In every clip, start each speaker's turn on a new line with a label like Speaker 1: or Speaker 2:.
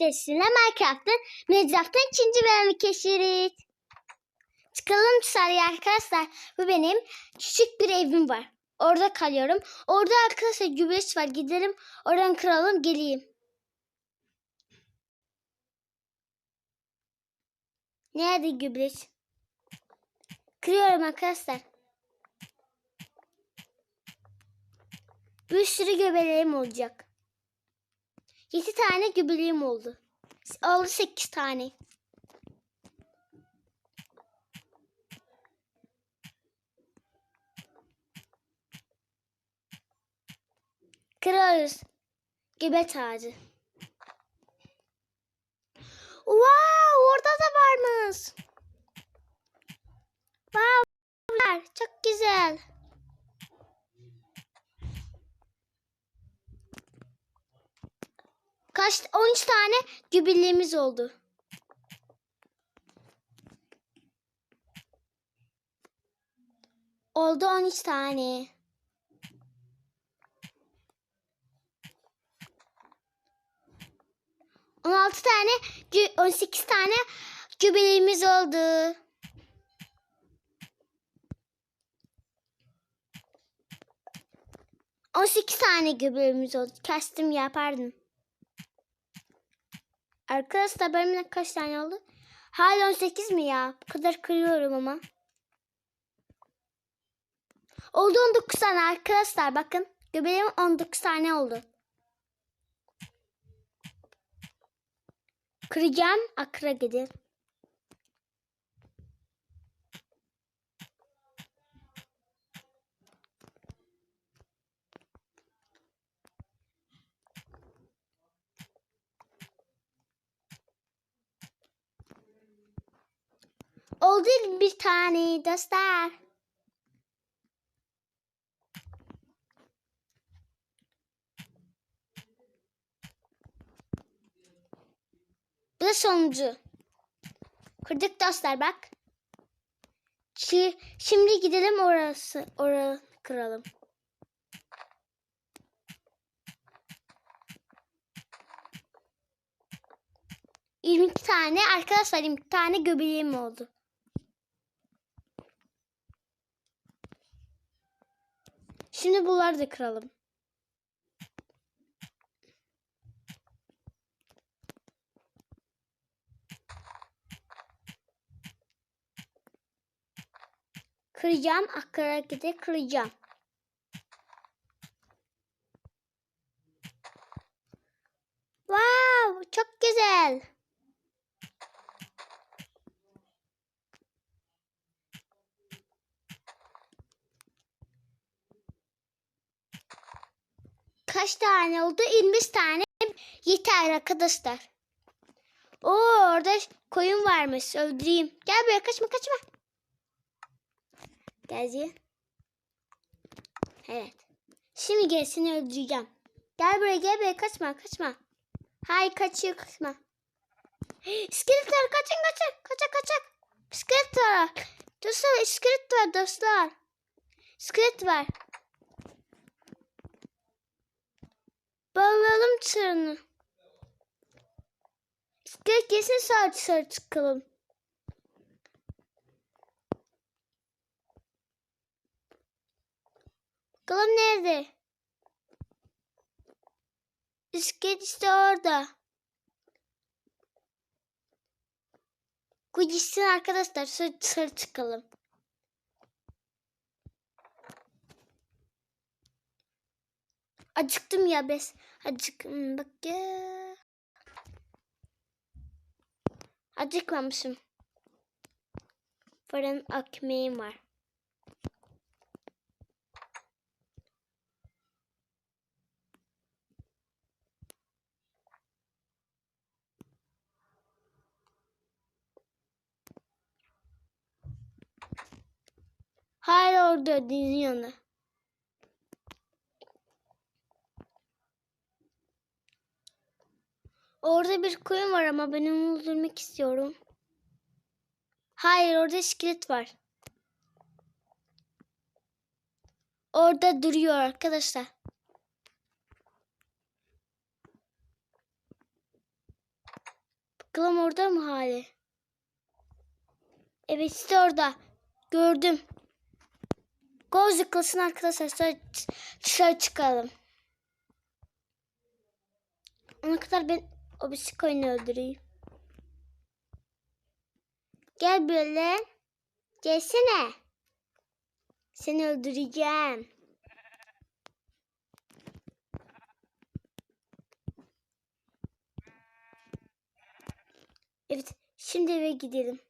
Speaker 1: sizinle Minecraft'ın Minecraft'ın ikinci bölümü keşfederiz. Çıkalım dışarıya arkadaşlar. Bu benim küçük bir evim var. Orada kalıyorum. Orada arkadaşlar gübreç var. Gidelim oradan kıralım geleyim. Nerede gübreç? Kırıyorum arkadaşlar. Bir sürü göbeleğim olacak. 7 tane göbeleğim oldu. Oldu 8 tane. Kırarız. Göbek ağacı. Wow, orada da varmış. Wow. Çok güzel. Kaç 13 tane gübirliğimiz oldu. Oldu 13 tane. On altı tane, on sekiz tane gübirliğimiz oldu. On sekiz tane gübirliğimiz oldu. Kestim yapardım. Arkadaşlar benim kaç tane oldu? Hala 18 mi ya? Bu kadar kırıyorum ama. Oldu 19 tane arkadaşlar bakın. Göbeğim 19 tane oldu. Kıracağım akra gidin. Oldu bir tane dostlar. Bu da sonuncu. Kırdık dostlar bak. Şi- Şimdi gidelim orası. Orası kıralım. İki tane arkadaşlar yirmi iki tane göbeğim oldu. Şimdi bunları da kıralım. Kıracağım. Akara gide kıracağım. Wow, çok güzel. Kaç tane oldu? 25 tane yeter arkadaşlar. Oo orada koyun varmış. Öldüreyim. Gel buraya kaçma kaçma. Geldi. Evet. Şimdi gel seni öldüreceğim. Gel buraya gel buraya kaçma kaçma. Hayır kaçıyor kaçma. İskeletler kaçın kaçın. Kaçak kaçak. İskelet var. Dostlar iskelet var dostlar. İskelet var. Bağlayalım tırını. İskelet gelsin sağ dışarı çıkalım. Bakalım nerede? İskelet işte orada. Gitsin arkadaşlar dışarı çıkalım. Acıktım ya bes. Acıktım bak ya. Acıkmamışım. Fırın ekmeğim var. Hala orada yanında. Orada bir koyun var ama ben onu öldürmek istiyorum. Hayır orada iskelet var. Orada duruyor arkadaşlar. Bakalım orada mı hali? Evet işte orada. Gördüm. Gol zıklasın arkadaşlar. Dışarı, dışarı çıkalım. Ona kadar ben o bisikletini öldüreyim. Gel böyle. Gelsene. Seni öldüreceğim. Evet. Şimdi eve gidelim.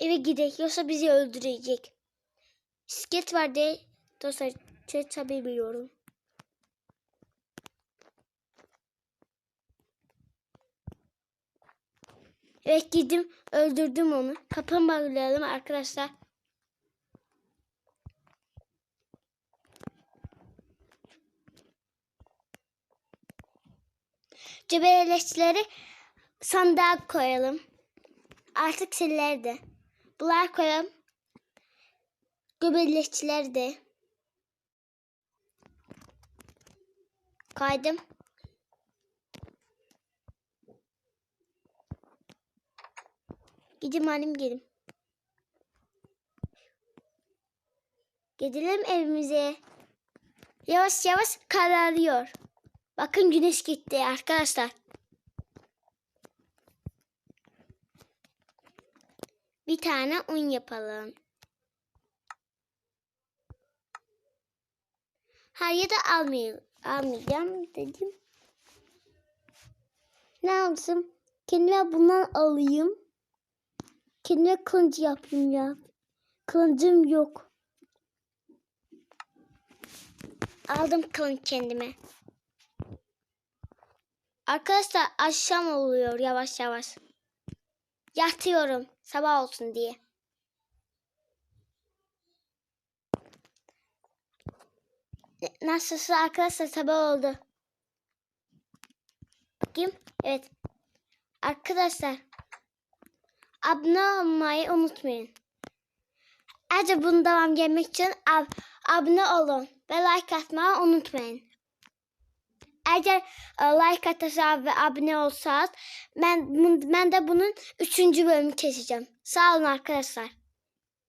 Speaker 1: Eve gidelim. Yoksa bizi öldürecek. Bisiklet var diye dostlar tabi biliyorum. Evet gittim öldürdüm onu. Kapını bağlayalım arkadaşlar. Cebelleşleri sandığa koyalım. Artık silleri de. Bunlar koyalım. Göbelleşçileri de. Kaydım. Gidin halim gelin. Gidelim evimize. Yavaş yavaş kararıyor. Bakın güneş gitti arkadaşlar. Bir tane un yapalım. Hayır da almayayım. Almayacağım dedim. Ne yapsam? Kendime bundan alayım. Kendime kılıncı yapayım ya. Kılıncım yok. Aldım kılıç kendime. Arkadaşlar akşam oluyor yavaş yavaş. Yatıyorum sabah olsun diye. Nasılsa arkadaşlar sabah oldu. Bakayım. Evet. Arkadaşlar abone olmayı unutmayın. Ayrıca bunu devam gelmek için ab abone olun ve like atmayı unutmayın. Eğer e, like atarsanız ve abone olsanız ben, ben de bunun üçüncü bölümü keseceğim. Sağ olun arkadaşlar.